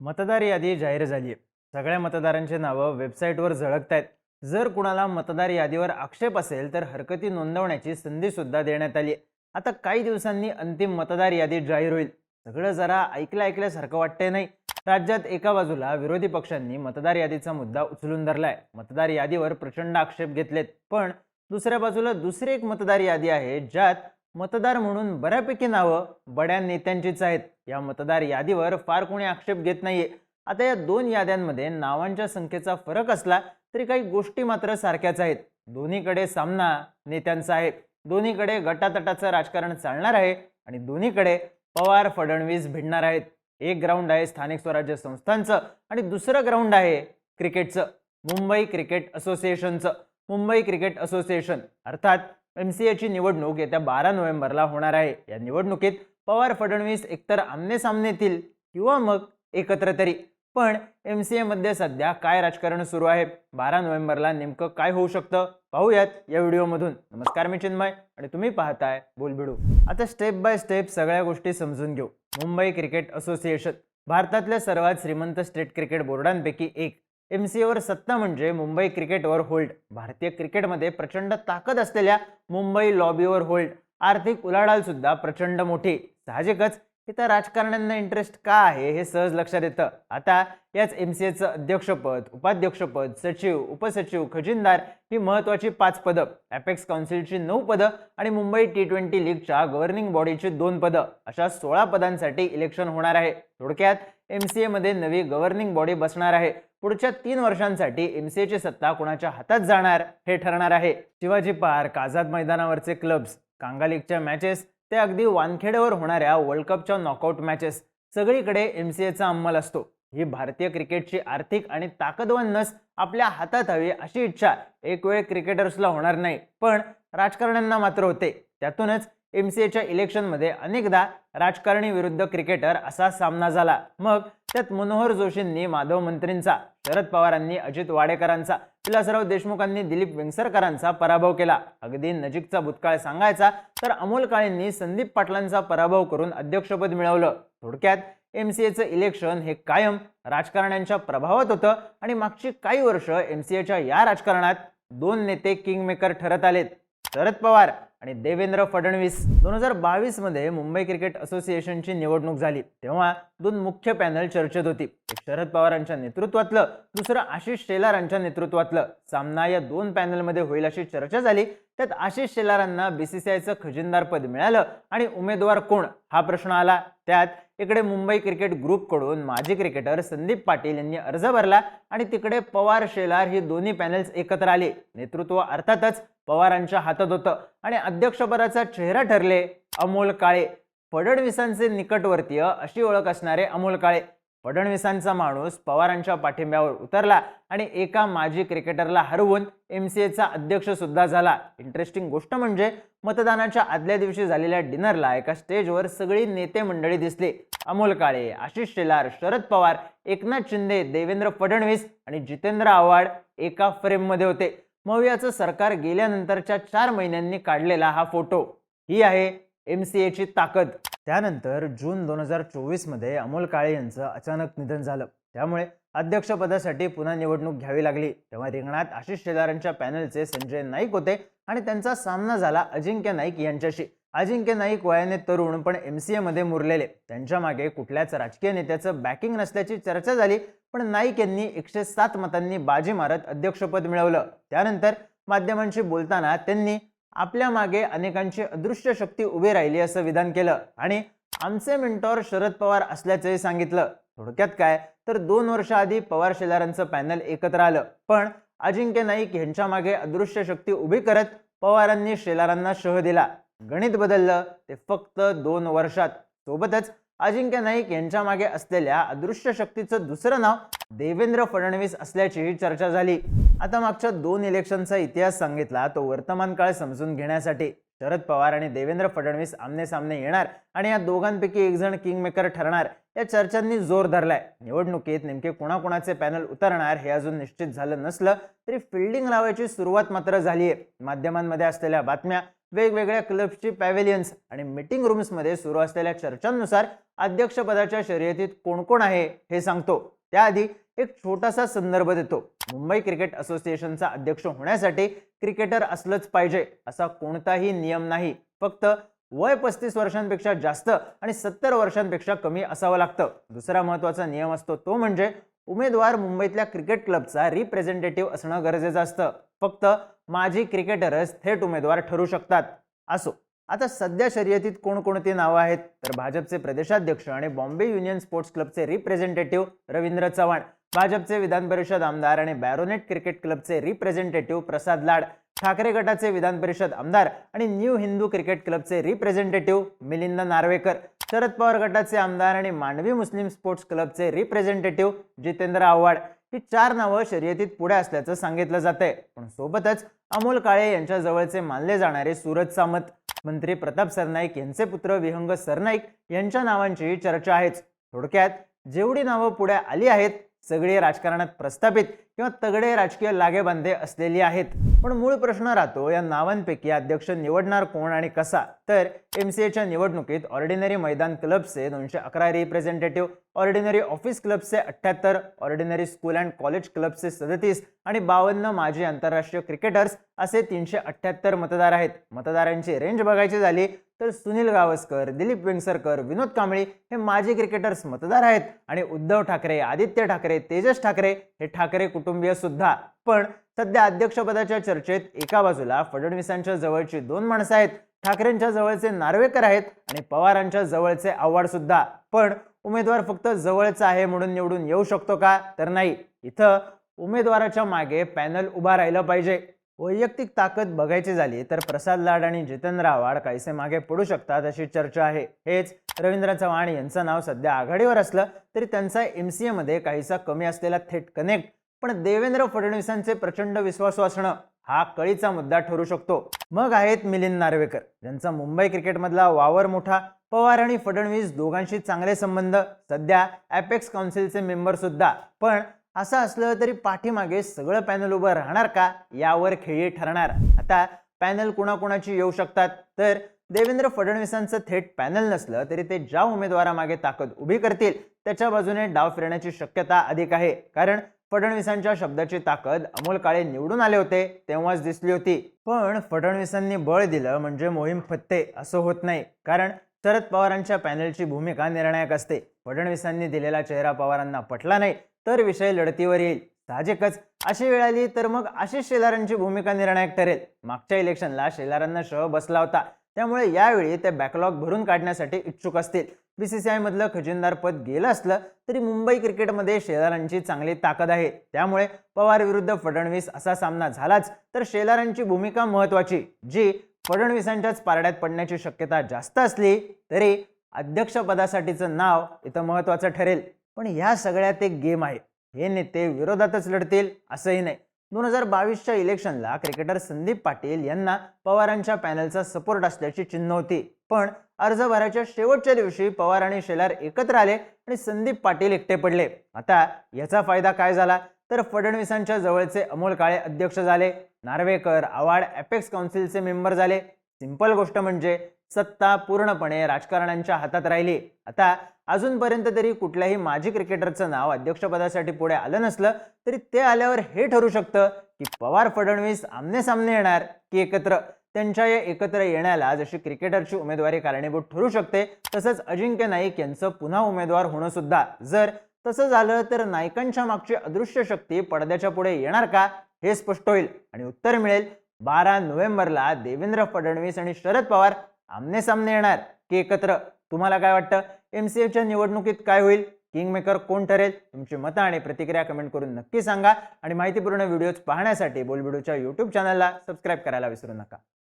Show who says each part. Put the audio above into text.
Speaker 1: मतदार यादी जाहीर झाली आहे सगळ्या मतदारांची नावं वेबसाईटवर झळकत आहेत जर कुणाला मतदार यादीवर आक्षेप असेल तर हरकती नोंदवण्याची संधीसुद्धा देण्यात आली आहे आता काही दिवसांनी अंतिम मतदार यादी जाहीर होईल. सगळं जरा ऐकलं ऐकल्यासारखं वाटतंय नाही. राज्यात एका बाजूला विरोधी पक्षांनी मतदार यादीचा मुद्दा उचलून धरलाय. मतदार यादीवर प्रचंड आक्षेप घेतलेत. पण दुसऱ्या बाजूला दुसरी एक मतदार यादी आहे ज्यात मतदार म्हणून बऱ्यापैकी नावं बड्या नेत्यांचीच आहेत. या मतदार यादीवर फार कोणी आक्षेप घेत नाहीये. आता या दोन याद्यांमध्ये नावांच्या संख्येचा फरक असला तरी काही गोष्टी मात्र सारख्याच आहेत. दोन्हीकडे सामना नेत्यांचा आहे. दोन्हीकडे गटातटाचं राजकारण चालणार आहे आणि दोन्हीकडे पवार फडणवीस भिडणार आहेत. एक ग्राउंड आहे स्थानिक स्वराज्य संस्थांचं आणि दुसरं ग्राउंड आहे क्रिकेटचं मुंबई क्रिकेट असोसिएशनचं मुंबई क्रिकेट असोसिएशन अर्थात एम सी एची निवडणूक येत्या बारा नोव्हेंबरला होणार आहे. या निवडणुकीत पवार फडणवीस एकतर आमने सामने येतील किंवा मग एकत्र तरी. पण एम सी एमध्ये सध्या काय राजकारण सुरू आहे? बारा नोव्हेंबरला नेमकं काय होऊ शकतं? पाहूयात या व्हिडिओमधून. नमस्कार मी चिन्मय आणि तुम्ही पाहताय बोलबिडू. आता स्टेप बाय स्टेप सगळ्या गोष्टी समजून घेऊ. मुंबई क्रिकेट असोसिएशन भारतातल्या सर्वात श्रीमंत स्टेट क्रिकेट बोर्डांपैकी एक. एम सी एवर सत्ता म्हणजे मुंबई क्रिकेटवर होल्ड. भारतीय क्रिकेटमध्ये प्रचंड ताकद असलेल्या मुंबई लॉबीवर होल्ड. आर्थिक उलाढाल सुद्धा प्रचंड मोठी. साहजिकच इथं राजकारण्यांना इंटरेस्ट का आहे हे सहज लक्षात येतं. आता याच एम सी एचं अध्यक्षपद उपाध्यक्षपद सचिव उपसचिव खजिनदार ही महत्त्वाची पाच पदं. ॲपेक्स काउन्सिलची नऊ पदं आणि मुंबई टी ट्वेंटी लीगच्या गव्हर्निंग बॉडीची दोन पदं. अशा सोळा पदांसाठी इलेक्शन होणार आहे. थोडक्यात एम सी एमध्ये नवी गव्हर्निंग बॉडी बसणार आहे. पुढच्या तीन वर्षांसाठी एमसीएची सत्ता कोणाच्या हातात जाणार हे ठरणार आहे. शिवाजी पार्क आझाद मैदानावरचे क्लब्स कांगा लीगच्या मॅचेस ते अगदी वानखेड्यावर होणाऱ्या वर्ल्ड कपच्या नॉकआउट मॅचेस सगळीकडे एमसीएचा अंमल असतो. ही भारतीय क्रिकेटची आर्थिक आणि ताकदवान नस आपल्या हातात हवी अशी इच्छा एक वेळ क्रिकेटर्सला होणार नाही. पण राजकारण्यांना मात्र होते. त्यातूनच एम सी एच्या इलेक्शनमध्ये अनेकदा राजकारणी विरुद्ध क्रिकेटर असा सामना झाला. मग त्यात मनोहर जोशींनी माधव मंत्रींचा शरद पवारांनी अजित वाडेकरांचा विलासराव देशमुखांनी दिलीप वेंगसरकरांचा पराभव केला. अगदी नजीकचा भूतकाळ सांगायचा तर अमोल काळेंनी संदीप पाटलांचा पराभव करून अध्यक्षपद मिळवलं. थोडक्यात एम सी एचं इलेक्शन हे कायम राजकारण्यांच्या प्रभावात होतं आणि मागची काही वर्ष एम सी एच्या या राजकारणात दोन नेते किंगमेकर ठरत आलेत. शरद पवार आणि देवेंद्र फडणवीस दोन हजार बावीसमध्ये मुंबई क्रिकेट असोसिएशनची निवडणूक झाली. तेव्हा दोन मुख्य पॅनल चर्चेत होती. शरद पवारांच्या नेतृत्वातलं दुसरं आशिष शेलारांच्या नेतृत्वातलं. सामना या दोन पॅनलमध्ये होईल अशी चर्चा झाली. त्यात आशिष शेलारांना बीसीसीआयचं खजिनदारपद मिळालं आणि उमेदवार कोण? हा प्रश्न आला. त्यात इकडे मुंबई क्रिकेट ग्रुपकडून माजी क्रिकेटर संदीप पाटील यांनी अर्ज भरला आणि तिकडे पवार शेलार ही दोन्ही पॅनल्स एकत्र आली. नेतृत्व अर्थातच पवारांच्या हातात होतं. आणि अध्यक्षपदाचा चेहरा ठरले अमोल काळे. फडणवीसांचे निकटवर्तीय अशी ओळख असणारे अमोल काळे. फडणवीसांचा माणूस पवारांच्या पाठिंब्यावर उतरला आणि एका माजी क्रिकेटरला हरवून एम सी एचा अध्यक्ष सुद्धा झाला. इंटरेस्टिंग गोष्ट म्हणजे मतदानाच्या आदल्या दिवशी झालेल्या डिनरला एका स्टेजवर सगळी नेते मंडळी दिसली. अमोल काळे आशिष शेलार शरद पवार एकनाथ शिंदे देवेंद्र फडणवीस आणि जितेंद्र आव्हाड एका फ्रेममध्ये होते. मवियाचं सरकार गेल्यानंतरच्या चार महिन्यांनी काढलेला हा फोटो. ही आहे एम सी एची ताकद. त्यानंतर जून दोन हजार चोवीसमध्ये अमोल काळे यांचं अचानक निधन झालं. त्यामुळे अध्यक्षपदासाठी पुन्हा निवडणूक घ्यावी लागली. तेव्हा रिंगणात आशिष शेलारांच्या पॅनलचे संजय नाईक होते आणि त्यांचा सामना झाला अजिंक्य नाईक यांच्याशी. अजिंक्य नाईक वयाने तरुण पण एम सी एमध्ये मुरलेले. त्यांच्या मागे कुठल्याच राजकीय नेत्याचं बॅकिंग नसल्याची चर्चा झाली पण नाईक यांनी एकशे सात मतांनी बाजी मारत अध्यक्षपद मिळवलं. त्यानंतर माध्यमांशी बोलताना त्यांनी आपल्या मागे अनेकांची अदृश्य शक्ती उभी राहिली असं विधान केलं. आणि आमचे मेंटॉर शरद पवार असल्याचंही सांगितलं. थोडक्यात काय? तर दोन वर्ष आधी पवार शेलारांचं पॅनल एकत्र आलं. पण अजिंक्य नाईक यांच्या मागे अदृश्य शक्ती उभी करत पवारांनी शेलारांना शह दिला. गणित बदललं ते फक्त दोन वर्षात. सोबतच अजिंक्य नाईक यांच्या मागे असलेल्या अदृश्य शक्तीचं दुसरं नाव देवेंद्र फडणवीस असल्याचीही चर्चा झाली. आता मागच्या दोन इलेक्शनचा इतिहास सांगितला तो वर्तमान काळ समजून घेण्यासाठी. शरद पवार आणि देवेंद्र फडणवीस आमनेसामने येणार आणि या दोघांपैकी एक जण किंगमेकर ठरणार. या चर्चांनी जोर धरलाय. निवडणुकीत नेमके कुणाकुणाचे पॅनल उतरणार हे अजून निश्चित झालं नसलं तरी फिल्डिंग लावायची सुरुवात मात्र झाली आहे माध्यमांमध्ये असलेल्या बातम्या वेगवेगळ्या क्लब्सची पॅव्हेलियन्स आणि मीटिंग रूम्समध्ये सुरू असलेल्या चर्चांनुसार अध्यक्षपदाच्या शर्यतीत कोण कोण आहे हे सांगतो. त्याआधी एक छोटासा संदर्भ देतो. मुंबई क्रिकेट असोसिएशनचा अध्यक्ष होण्यासाठी क्रिकेटर असलंच पाहिजे असा कोणताही नियम नाही. फक्त वय पस्तीस वर्षांपेक्षा जास्त आणि सत्तर वर्षांपेक्षा कमी असावं लागतं. दुसरा महत्त्वाचा नियम असतो तो म्हणजे उमेदवार मुंबईतल्या क्रिकेट क्लबचा रिप्रेझेंटेटिव्ह असणं गरजेचं असतं. फक्त माजी क्रिकेटरच थेट उमेदवार ठरू शकतात. असो. आता सध्या शर्यतीत कोणकोणती नावं आहेत? तर भाजपचे प्रदेशाध्यक्ष आणि बॉम्बे युनियन स्पोर्ट्स क्लबचे रिप्रेझेंटेटिव्ह रवींद्र चव्हाण भाजपचे विधान परिषद आमदार आणि बॅरोनेट क्रिकेट क्लबचे रिप्रेझेंटेटिव्ह प्रसाद लाड ठाकरे गटाचे विधान परिषद आमदार आणि न्यू हिंदू क्रिकेट क्लबचे रिप्रेझेंटेटिव्ह मिलिंद नार्वेकर शरद पवार गटाचे आमदार आणि मांडवी मुस्लिम स्पोर्ट्स क्लबचे रिप्रेझेंटेटिव्ह जितेंद्र आव्हाड. ही चार नावं शर्यतीत पुढे असल्याचं सांगितलं जातंय. पण सोबतच अमोल काळे यांच्या जवळचे मानले जाणारे सूरज सामंत मंत्री प्रताप सरनाईक यांचे पुत्र विहंग सरनाईक यांच्या नावांची चर्चा आहेच. थोडक्यात जेवढी नावं पुढे आली आहेत सगळी राजकारणात प्रस्थापित. किंवा तगडे राजकीय लागेबांधे असलेली आहेत. पण मूळ प्रश्न राहतो या नावांपैकी अध्यक्ष निवडणार कोण आणि कसा? तर एम सी एच्या निवडणुकीत ऑर्डिनरी मैदान क्लबचे दोनशे अकरा रिप्रेझेंटेटिव्ह ऑर्डिनरी ऑफिस क्लबचे अठ्ठ्याहत्तर ऑर्डिनरी स्कूल अँड कॉलेज क्लबचे सदतीस आणि बावन्न माजी आंतरराष्ट्रीय क्रिकेटर्स असे तीनशे अठ्ठ्याहत्तर मतदार आहेत. मतदारांची रेंज बघायची झाली तर सुनील गावस्कर दिलीप वेंगसरकर विनोद कांबळी हे माजी क्रिकेटर्स मतदार आहेत आणि उद्धव ठाकरे आदित्य ठाकरे तेजस ठाकरे हे ठाकरे कुटुंबीय सुद्धा. पण सध्या अध्यक्षपदाच्या चर्चेत एका बाजूला फडणवीसांच्या जवळची दोन माणसं आहेत ठाकरेंच्या जवळचे नार्वेकर आहेत आणि पवारांच्या जवळचे आव्हाड सुद्धा. पण उमेदवार फक्त जवळचा आहे म्हणून निवडून येऊ शकतो का? तर नाही. इथं उमेदवाराच्या मागे पॅनल उभा राहिलं पाहिजे. वैयक्तिक ताकद बघायची झाली तर प्रसाद लाड आणि जितेंद्र आव्हाड काहीसे मागे पडू शकतात अशी चर्चा आहे. हेच रवींद्र चव्हाण यांचं नाव सध्या आघाडीवर असलं तरी त्यांचा एम सी एमध्ये काहीसा कमी असलेला थेट कनेक्ट पण देवेंद्र फडणवीसांचे प्रचंड विश्वासू असणं हा कळीचा मुद्दा ठरू शकतो. मग आहेत मिलिंद नार्वेकर ज्यांचा मुंबई क्रिकेटमधला वावर मोठा पवार आणि फडणवीस दोघांशी चांगले संबंध सध्या ॲपेक्स काउन्सिलचे मेंबर सुद्धा. पण असं असलं तरी पाठीमागे सगळं पॅनल उभं राहणार का? यावर खेळी ठरणार. आता पॅनल कुणाकुणाची येऊ शकतात? तर देवेंद्र फडणवीसांचं थेट पॅनल नसलं तरी ते ज्या उमेदवारामागे ताकद उभी करतील त्याच्या बाजूने डाव फिरण्याची शक्यता अधिक आहे. कारण फडणवीसांच्या शब्दाची ताकद अमोल काळे निवडून आले होते तेव्हाच दिसली होती. पण फडणवीसांनी बळ दिलं म्हणजे मोहीम फत्ते असं होत नाही. कारण शरद पवारांच्या पॅनलची भूमिका निर्णायक असते. फडणवीसांनी दिलेला चेहरा पवारांना पटला नाही तर विषय लढतीवर येईल. साहजिकच. अशी वेळ आली तर मग आशिष शेलारांची भूमिका निर्णायक ठरेल. मागच्या इलेक्शनला शेलारांना शह बसला होता. त्यामुळे यावेळी ते बॅकलॉग भरून काढण्यासाठी इच्छुक असतील. बी सी सी खजिनदार पद गेलं असलं तरी मुंबई क्रिकेटमध्ये शेलारांची चांगली ताकद आहे. त्यामुळे पवार विरुद्ध फडणवीस असा सामना झालाच तर शेलारांची भूमिका महत्त्वाची जी फडणवीसांच्याच पारड्यात पडण्याची शक्यता जास्त असली तरी अध्यक्षपदासाठीचं नाव इथं महत्त्वाचं ठरेल. पण ह्या सगळ्यात एक गेम आहे. हे नेते विरोधातच लढतील असंही नाही. दोन हजार बावीसच्या इलेक्शनला क्रिकेटर संदीप पाटील यांना पवारांच्या पॅनलचा सपोर्ट असल्याची चिन्ह होती. पण अर्ज भराच्या शेवटच्या दिवशी पवार आणि शेलार एकत्र आले आणि संदीप पाटील एकटे पडले. आता याचा फायदा काय झाला? तर फडणवीसांच्या जवळचे अमोल काळे अध्यक्ष झाले. नार्वेकर आवाड अपेक्स काउन्सिलचे मेंबर झाले. सिंपल गोष्ट म्हणजे सत्ता पूर्णपणे राजकारण्यांच्या हातात राहिली. आता अजूनपर्यंत तरी कुठल्याही माजी क्रिकेटरचं नाव अध्यक्षपदासाठी पुढे आलं नसलं तरी ते आल्यावर हे ठरू शकतं की पवार फडणवीस आमने सामने येणार की एकत्र. त्यांच्या या एकत्र येण्याला जशी क्रिकेटरची उमेदवारी कारणीभूत ठरू शकते तसंच अजिंक्य नाईक यांचं पुन्हा उमेदवार होणं सुद्धा. जर तसं झालं तर नायकांच्या मागची अदृश्य शक्ती पडद्याच्या पुढे येणार का? हे स्पष्ट होईल. आणि उत्तर मिळेल बारा नोव्हेंबरला देवेंद्र फडणवीस आणि शरद पवार आमने सामने येणार की एकत्र. तुम्हाला काय वाटतं? एम सी एच्या निवडणुकीत काय होईल? किंगमेकर कोण ठरेल? तुमची मतं आणि प्रतिक्रिया कमेंट करून नक्की सांगा. आणि माहितीपूर्ण व्हिडिओज पाहण्यासाठी बोलबिडूच्या यूट्यूब चॅनलला सबस्क्राईब करायला विसरू नका.